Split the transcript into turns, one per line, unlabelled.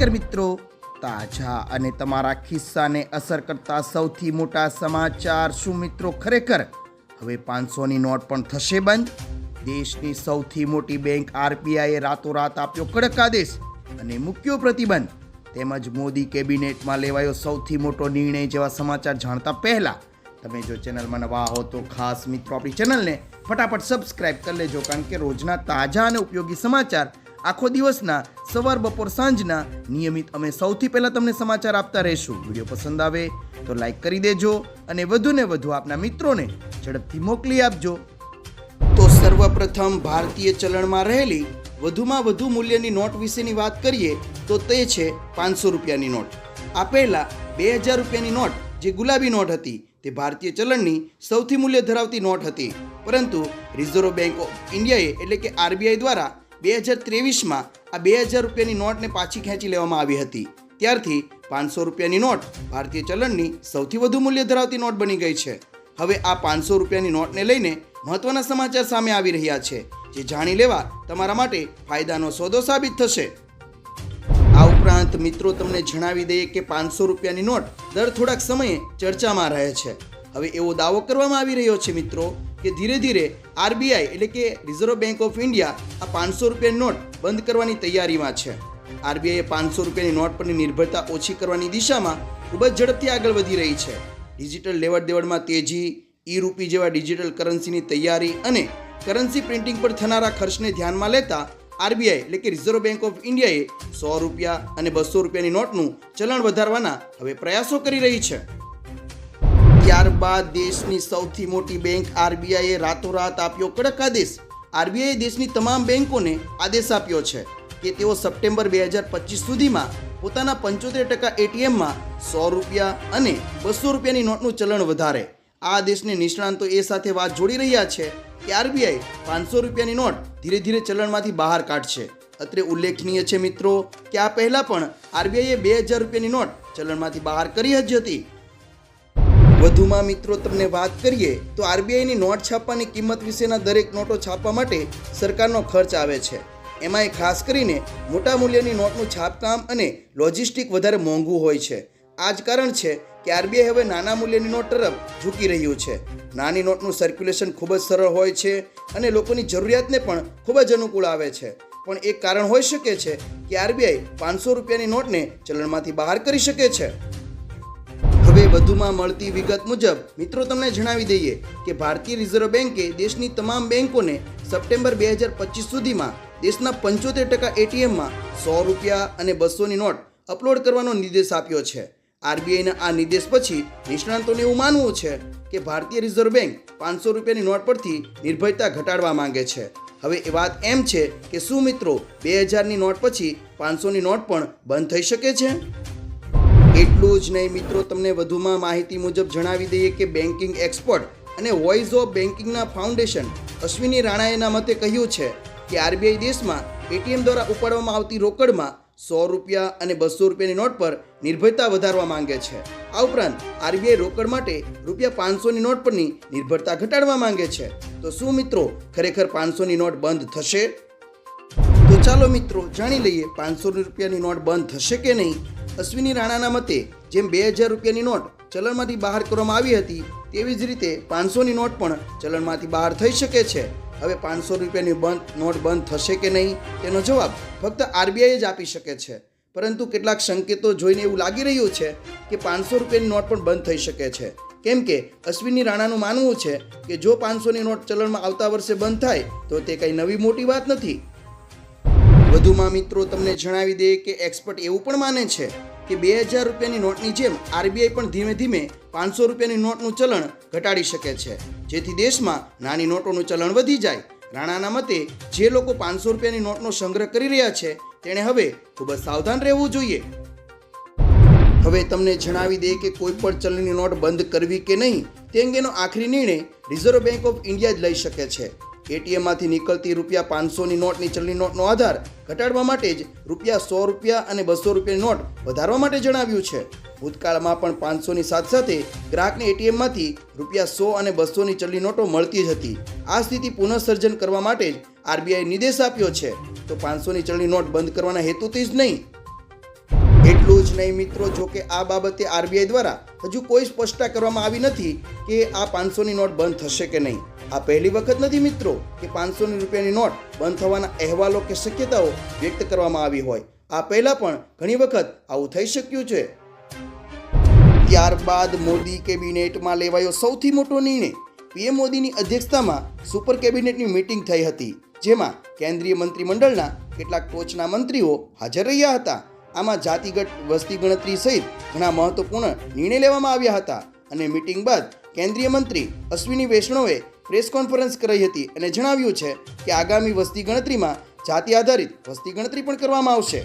નમસ્કાર મિત્રો. તાજા અને તમારા ખિસ્સાને અસર કરતા સૌથી મોટા સમાચાર શું મિત્રો ખરેખર? હવે પાંચસોની નોટ પણ થશે બંધ. દેશની સૌથી મોટી બેંક આરબીઆઈએ રાતોરાત આપ્યો કડક આદેશ અને મૂક્યો પ્રતિબંધ. તેમજ મોદી કેબિનેટમાં લેવાયો સૌથી મોટો નિર્ણય જેવા સમાચાર જાણતા પહેલા તમે જો ચેનલમાં નવા હો તો ખાસ મિત્રો આપણી ચેનલને ફટાફટ સબસ્ક્રાઇબ કરી લેજો, કારણ કે રોજના તાજા અને ઉપયોગી સમાચાર આખો દિવસના, સવાર, બપોર, સાંજના નિયમિત અમે સૌથી પહેલાં તમને સમાચાર આપતા રહીશું. વીડિયો પસંદ આવે તો લાઈક કરી દેજો અને વધુને વધુ આપના મિત્રોને ઝડપથી મોકલી આપજો. તો સર્વપ્રથમ ભારતીય ચલણમાં રહેલી વધુમાં વધુ મૂલ્યની નોટ વિશેની વાત કરીએ તો તે છે પાંચસો રૂપિયાની નોટ. આ પહેલાં બે હજાર રૂપિયાની નોટ જે ગુલાબી નોટ હતી તે ભારતીય ચલણની સૌથી મૂલ્ય ધરાવતી નોટ હતી. પરંતુ રિઝર્વ બેંક ઓફ ઇન્ડિયાએ એટલે કે આરબીઆઈ દ્વારા બે હજાર ત્રેવીસમાં આ બે હજાર રૂપિયાની નોટને પાછી ખેંચી લેવામાં આવી હતી. ત્યારથી પાંચસો રૂપિયાની નોટ ભારતીય ચલણની સૌથી વધુ મૂલ્ય ધરાવતી નોટ બની ગઈ છે. હવે આ પાંચસો રૂપિયાની નોટને લઈને મહત્વના સમાચાર સામે આવી રહ્યા છે, જે જાણી લેવા તમારા માટે ફાયદાનો સોદો સાબિત થશે. આ ઉપરાંત મિત્રો, તમને જણાવી દઈએ કે પાંચસો રૂપિયાની નોટ દર થોડાક સમયે ચર્ચામાં રહે છે. હવે એવો દાવો કરવામાં આવી રહ્યો છે, મિત્રો. કે ધીરે ધીરે આરબીઆઈ એટલે કે રિઝર્વ બેંક ઓફ ઇન્ડિયા આ પાંચસો રૂપિયાની નોટ બંધ કરવાની તૈયારીમાં છે. આરબીઆઈએ પાંચસો રૂપિયાની નોટ પરની નિર્ભરતા ઓછી કરવાની દિશામાં ખૂબ જ ઝડપથી આગળ વધી રહી છે. ડિજિટલ લેવડ દેવડમાં તેજી ઈ રૂપી જેવા ડિજિટલ કરન્સીની તૈયારી અને કરન્સી પ્રિન્ટિંગ પર થનારા ખર્ચને ધ્યાનમાં લેતા આરબીઆઈ એટલે કે રિઝર્વ બેંક ઓફ ઇન્ડિયાએ સો રૂપિયા અને બસો રૂપિયાની નોટનું ચલણ વધારવાના હવે પ્રયાસો કરી રહી છે. ત્યારબાદ દેશની સૌથી મોટી બેંક આરબીઆઈએ રાતોરાત આપ્યો કડક આદેશ. આરબીઆઈએ દેશની તમામ બેંકોને આદેશ આપ્યો છે કે તેઓ સપ્ટેમ્બર બે હજાર પચીસ સુધીમાં પોતાના પંચોતેર ટકા એટીએમમાં સો રૂપિયા અને બસો રૂપિયાની નોટનું ચલણ વધારે. આ આદેશને નિષ્ણાંતો એ સાથે વાત જોડી રહ્યા છે કે આરબીઆઈ પાંચસો રૂપિયાની નોટ ધીરે ધીરે ચલણમાંથી બહાર કાઢશે. અત્રે ઉલ્લેખનીય છે મિત્રો કે આ પહેલાં પણ આરબીઆઈએ બે હજાર રૂપિયાની નોટ ચલણમાંથી બહાર કરી જ હતી. વધુમાં મિત્રો તમને વાત કરીએ તો આરબીઆઈની નોટ છાપવાની કિંમત વિશેના દરેક નોટો છાપવા માટે સરકારનો ખર્ચ આવે છે. એમાંય ખાસ કરીને મોટા મૂલ્યની નોટનું છાપકામ અને લોજિસ્ટિક વધારે મોંઘું હોય છે. આ જ કારણ છે કે આરબીઆઈ હવે નાના મૂલ્યની નોટ તરફ ઝૂકી રહ્યું છે. નાની નોટનું સર્ક્યુલેશન ખૂબ જ સરળ હોય છે અને લોકોની જરૂરિયાતને પણ ખૂબ જ અનુકૂળ આવે છે. પણ એક કારણ હોઈ શકે છે કે આરબીઆઈ પાંચસો રૂપિયાની નોટને ચલણમાંથી બહાર કરી શકે છે. હવે વધુમાં મળતી વિગત મુજબ, મિત્રો, તમને જણાવી દઈએ કે ભારતીય રિઝર્વ બેન્કે દેશની તમામ બેન્કોને સપ્ટેમ્બર બે હજાર પચીસ સુધીમાં દેશના પંચોતેર ટકા એટીએમમાં સો રૂપિયા અને બસોની નોટ અપલોડ કરવાનો નિર્દેશ આપ્યો છે. આરબીઆઈના આ નિર્દેશ પછી નિષ્ણાંતોને એવું માનવું છે કે ભારતીય રિઝર્વ બેન્ક પાંચસો રૂપિયાની નોટ પરથી નિર્ભયતા ઘટાડવા માંગે છે. હવે એ વાત એમ છે કે શું, મિત્રો, બે હજારની નોટ પછી પાંચસોની નોટ પણ બંધ થઈ શકે છે? એટલું જ નહીં મિત્રો, તમને વધુમાં માહિતી મુજબ જણાવી દઈએ કે બેન્કિંગ એક્સપર્ટ અને વોઇસ ઓફ બેન્કિંગના ફાઉન્ડેશન અશ્વિની રાણાએના મતે કહ્યું છે કે આરબીઆઈ દેશમાં એટીએમ દ્વારા ઉપાડવામાં આવતી રોકડમાં સો રૂપિયા અને બસો રૂપિયાની નોટ પર નિર્ભરતા વધારવા માંગે છે. આ ઉપરાંત આરબીઆઈ રોકડ માટે રૂપિયા પાંચસોની નોટ પરની નિર્ભરતા ઘટાડવા માંગે છે. તો શું મિત્રો, ખરેખર પાંચસોની નોટ બંધ થશે? તો ચાલો મિત્રો, જાણી લઈએ પાંચસો રૂપિયાની નોટ બંધ થશે કે નહીં. અશ્વિની રાણાના મતે જેમ બે હજાર રૂપિયાની નોટ ચલણમાંથી બહાર કરવામાં આવી હતી, તેવી જ રીતે પાંચસોની નોટ પણ ચલણમાંથી બહાર થઈ શકે છે. હવે પાંચસો રૂપિયાની બંધ, નોટ બંધ થશે કે નહીં, તેનો જવાબ ફક્ત આરબીઆઈ જ આપી શકે છે. પરંતુ કેટલાક સંકેતો જોઈને એવું લાગી રહ્યું છે કે પાંચસો રૂપિયાની નોટ પણ બંધ થઈ શકે છે. કેમ કે અશ્વિની રાણાનું માનવું છે કે જો પાંચસોની નોટ ચલણમાં આવતા વર્ષે બંધ થાય, તો તે કંઈ નવી મોટી વાત નથી. વધુમાં મિત્રો, તમને જણાવી દઈએ કે એક્સપર્ટ એવું પણ માને છે કે બે હજાર રૂપિયાની નોટની જેમ આરબીઆઈ પણ ધીમે ધીમે પાંચસો રૂપિયાની નોટનું ચલણ ઘટાડી શકે છે. જેથી દેશમાં નાની નોટોનું ચલણ વધી જાય. રાણાના મતે, જે લોકો પાંચસો રૂપિયાની નોટનો સંગ્રહ કરી રહ્યા છે, તેણે હવે ખૂબ જ સાવધાન રહેવું જોઈએ. હવે તમને જણાવી દઈએ કે કોઈ પણ ચલણની નોટ બંધ કરવી કે નહીં, તે અંગેનો આખરી નિર્ણય રિઝર્વ બેંક ઓફ ઇન્ડિયા જ લઈ શકે છે. એટીએમમાંથી નીકળતી રૂપિયા પાંચસોની નોટની ચલણી નોટનો આધાર ઘટાડવા માટે જ રૂપિયા સો રૂપિયા અને બસો રૂપિયાની નોટ વધારવા માટે જણાવ્યું છે. ભૂતકાળમાં પણ પાંચસોની સાથે સાથે ગ્રાહકને એટીએમમાંથી રૂપિયા સો અને બસોની ચલણી નોટો મળતી જ હતી. આ સ્થિતિ પુનઃસર્જન કરવા માટે જ આરબીઆઈ નિર્દેશ આપ્યો છે. તો પાંચસોની ચલણી નોટ બંધ કરવાના હેતુથી જ નહીં એટલું જ નહીં મિત્રો, જો કે આ બાબતે આરબીઆઈ દ્વારા હજુ કોઈ સ્પષ્ટતા કરવામાં આવી નથી કે આ પાંચસોની નોટ બંધ થશે કે નહીં. આ પહેલી વખત નથી મિત્રો કે પાંચસોની રૂપિયાની નોટ બંધ થવાના અહેવાલો કે શક્યતાઓ વ્યક્ત કરવામાં આવી હોય. આ પહેલાં પણ ઘણી વખત આવું થઈ શક્યું છે. ત્યારબાદ મોદી કેબિનેટમાં લેવાયો સૌથી મોટો નિર્ણય. પીએમ મોદીની અધ્યક્ષતામાં સુપર કેબિનેટની મિટિંગ થઈ હતી, જેમાં કેન્દ્રીય મંત્રીમંડળના કેટલાક ટોચના મંત્રીઓ હાજર રહ્યા હતા. આમાં જાતિગત વસ્તી ગણતરી સહિત ઘણા મહત્વપૂર્ણ નિર્ણય લેવામાં આવ્યા હતા અને મિટિંગ બાદ કેન્દ્રીય મંત્રી અશ્વિની વૈષ્ણવે પ્રેસ કોન્ફરન્સ કરી હતી અને જણાવ્યું છે કે આગામી વસ્તી ગણતરીમાં જાતિ આધારિત વસ્તી ગણતરી પણ કરવામાં આવશે.